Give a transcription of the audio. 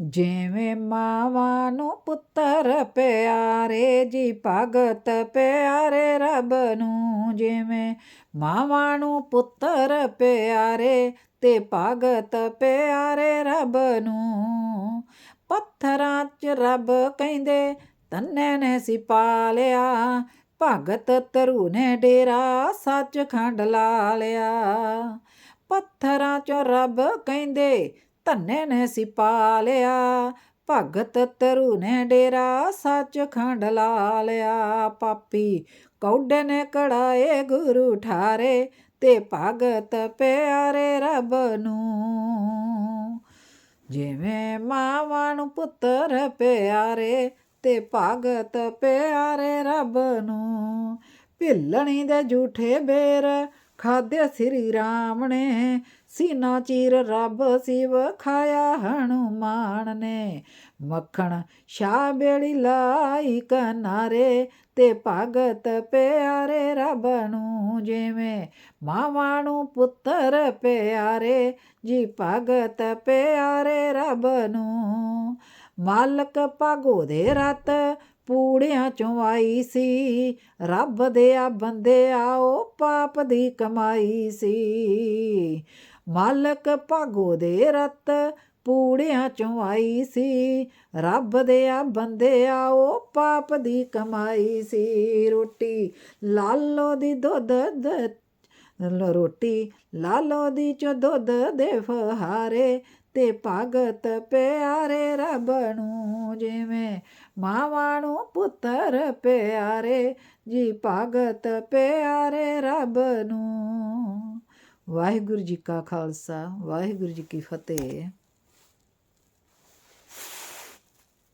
ਜਿਵੇਂ ਮਾਵਾਂ ਨੂੰ ਪੁੱਤਰ ਪਿਆਰੇ ਜੀ, ਭਗਤ ਪਿਆਰੇ ਰੱਬ ਨੂੰ, ਜਿਵੇਂ ਮਾਵਾਂ ਨੂੰ ਪੁੱਤਰ ਪਿਆਰੇ ਤੇ ਭਗਤ ਪਿਆਰੇ ਰੱਬ ਨੂੰ। ਪੱਥਰਾਂ 'ਚ ਰੱਬ ਕਹਿੰਦੇ, ਤੰਨੇ ਨੇ ਸਿਪਾ ਲਿਆ, ਭਗਤ ਤਰੂ ਨੇ ਡੇਰਾ ਸੱਚ ਖੰਡ ਲਾ ਲਿਆ। ਪੱਥਰਾਂ 'ਚੋਂ ਰੱਬ ਕਹਿੰਦੇ ਧੰਨੇ ਨੇ ਸਿਪਾ ਲਿਆ ਭਗਤ ਤਰੂ ਨੇ ਡੇਰਾ, ਸੱਚ ਖੰਡ ਲਾ ਲਿਆ ਪਾਪੀ ਕੌਡੇ ਨੇ ਕੜਾਏ, ਗੁਰੂ ਠਾਰੇ ਤੇ ਭਗਤ ਪਿਆਰੇ ਰੱਬ ਨੂੰ। ਜਿਵੇਂ ਮਾਵਾਂ ਨੂੰ ਪੁੱਤਰ ਪਿਆਰੇ ਤੇ ਭਗਤ ਪਿਆਰੇ ਰੱਬ ਨੂੰ। ਭਿੱਲਣੀ ਦੇ ਝੂਠੇ ਬੇਰ ਖਾਦੇ ਸ੍ਰੀ ਰਾਮ ਨੇ ਸੀਨਾ ਚੀਰ ਰੱਬ ਸਿਵ ਖਾਇਆ ਹਨੂਮਾਨ ਨੇ। ਮੱਖਣ ਸ਼ਾ ਬੇੜੀ ਲਾਈ ਕਨਾਰੇ ਤੇ ਭਗਤ ਪਿਆਰੇ ਰੱਬ ਨੂੰ ਜਿਵੇਂ, ਮਾਵਾਂ ਨੂੰ ਪੁੱਤਰ ਪਿਆਰੇ, ਜੀ ਭਗਤ ਪਿਆਰੇ ਰੱਬ ਨੂੰ। ਮਾਲਕ ਭਾਗੋ ਦੇ ਰਤ ਪੂੜਿਆਂ ਚੋਂ ਆਈ ਸੀ। ਰੱਬ ਦੇ ਆ ਬੰਦੇ ਆਓ ਪਾਪ ਦੀ ਕਮਾਈ ਸੀ। ਮਾਲਕ ਭਾਗੋ ਦੇ ਰਤ ਪੂੜਿਆਂ ਚੋਂ ਆਈ ਸੀ। ਰੱਬ ਦੇ ਆ ਬੰਦੇ ਆਓ ਪਾਪ ਦੀ ਕਮਾਈ ਸੀ। ਰੋਟੀ ਲਾਲੋ ਦੀ ਦੁੱਧ ਰੋਟੀ ਲਾਲੋ ਦੀ ਚੋ ਦੁੱਧ ਦੇ ਫਹਾਰੇ ਤੇ ਭਗਤ ਪਿਆਰੇ ਰੱਬ ਨੂੰ ਜਿਵੇਂ ਮਾਵਾਂ ਨੂੰ ਪੁੱਤਰ ਪਿਆਰੇ, ਜੀ ਭਗਤ ਪਿਆਰੇ ਰੱਬ ਨੂੰ। ਵਾਹਿਗੁਰੂ ਜੀ ਕਾ ਖਾਲਸਾ, ਵਾਹਿਗੁਰੂ ਜੀ ਕੀ ਫਤਿਹ।